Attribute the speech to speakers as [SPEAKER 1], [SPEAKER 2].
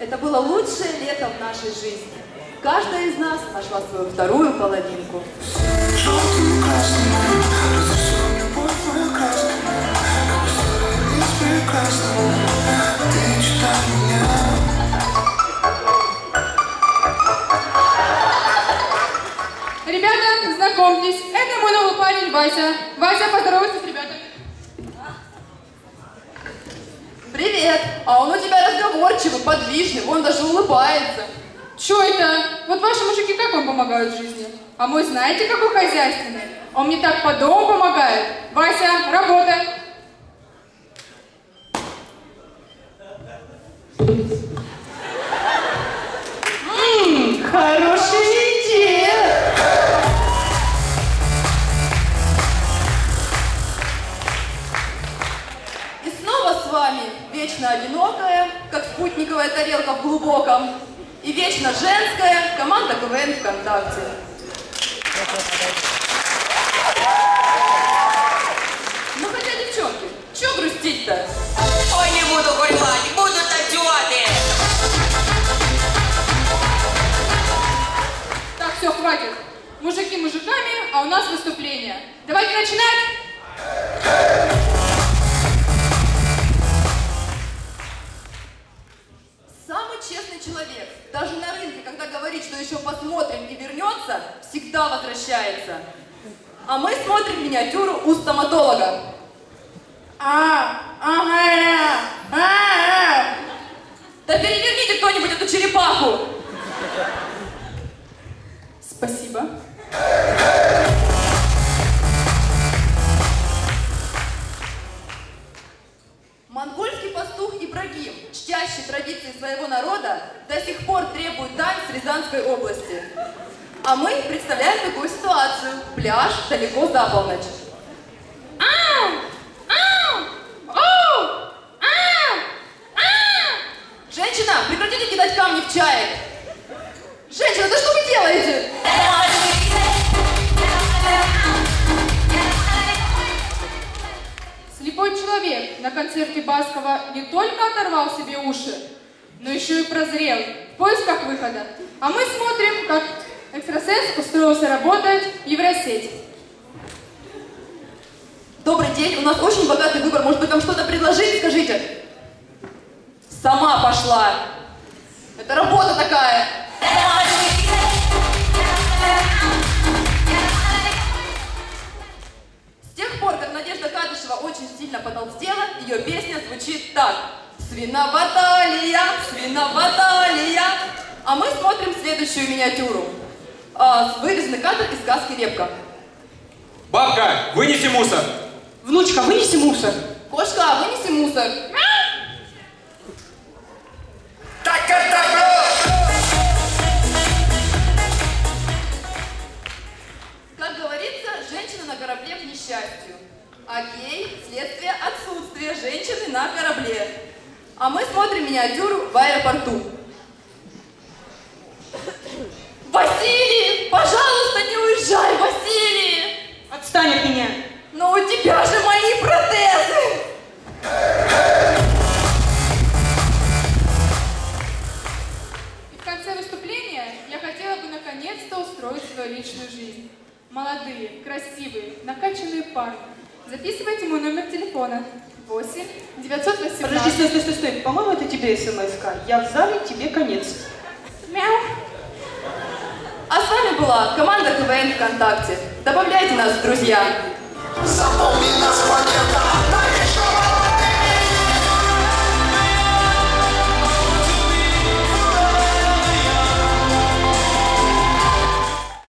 [SPEAKER 1] Это было лучшее лето в нашей жизни. Каждая из нас нашла свою вторую половинку.
[SPEAKER 2] Ребята, знакомьтесь, это мой новый парень Вася. Вася, поздоровайся с ребятами.
[SPEAKER 1] Привет! А он у тебя разговорчивый, подвижный, он даже улыбается.
[SPEAKER 2] Чё это? Вот ваши мужики как вам помогают в жизни? А мой знаете, какой хозяйственный? Он мне так по дому помогает. Вася, работай.
[SPEAKER 1] Хорошая с вами вечно одинокая, как спутниковая тарелка в глубоком, и вечно женская команда КВН ВКонтакте. Ну хотя, девчонки, чё грустить-то?
[SPEAKER 3] Ой, не буду горевать, буду танцювати.
[SPEAKER 2] Так, все, хватит. Мужики мужиками, а у нас выступление. Давайте начинать.
[SPEAKER 1] Честный человек, даже на рынке, когда говорит, что еще посмотрим и вернется, всегда возвращается. А мы смотрим миниатюру у стоматолога. А, ага, а, Да переверните кто-нибудь эту черепаху. Спасибо. Народа, до сих пор требует с Рязанской области. А мы представляем такую ситуацию. Пляж далеко за полночь. Женщина, прекратите кидать камни в чаек. Женщина, да что вы делаете?
[SPEAKER 2] Слепой человек на концерте Баскова не только оторвал себе уши, но еще и прозрел в поисках выхода. А мы смотрим, как экстрасенс устроился работать в Евросеть.
[SPEAKER 1] Добрый день, у нас очень богатый выбор. Может быть, вам что-то предложить? Скажите. Сама пошла. Это работа такая. Свиноваталия, свиноваталия. А мы смотрим следующую миниатюру. А, вырезанный кадр из сказки «Репка».
[SPEAKER 4] Бабка, вынеси мусор.
[SPEAKER 5] Внучка, вынеси мусор.
[SPEAKER 1] Кошка, вынеси мусор.
[SPEAKER 6] Так это было!
[SPEAKER 1] Как говорится, женщина на корабле к несчастью. А гей – следствие отсутствия женщины на корабле. А мы смотрим миниатюру в аэропорту. Василий, пожалуйста, не уезжай, Василий!
[SPEAKER 5] Отстань от меня.
[SPEAKER 1] Но у тебя же мои протезы!
[SPEAKER 2] И в конце выступления я хотела бы наконец-то устроить свою личную жизнь. Молодые, красивые, накачанные парни. Записывайте мой номер телефона. 8 918
[SPEAKER 5] Подожди, стой, стой, стой, стой. По-моему, это тебе смс -ка. Я в зале, тебе конец.
[SPEAKER 2] Мяу.
[SPEAKER 1] А с вами была команда КВН ВКонтакте. Добавляйте нас в друзья.
[SPEAKER 6] Запомни нас,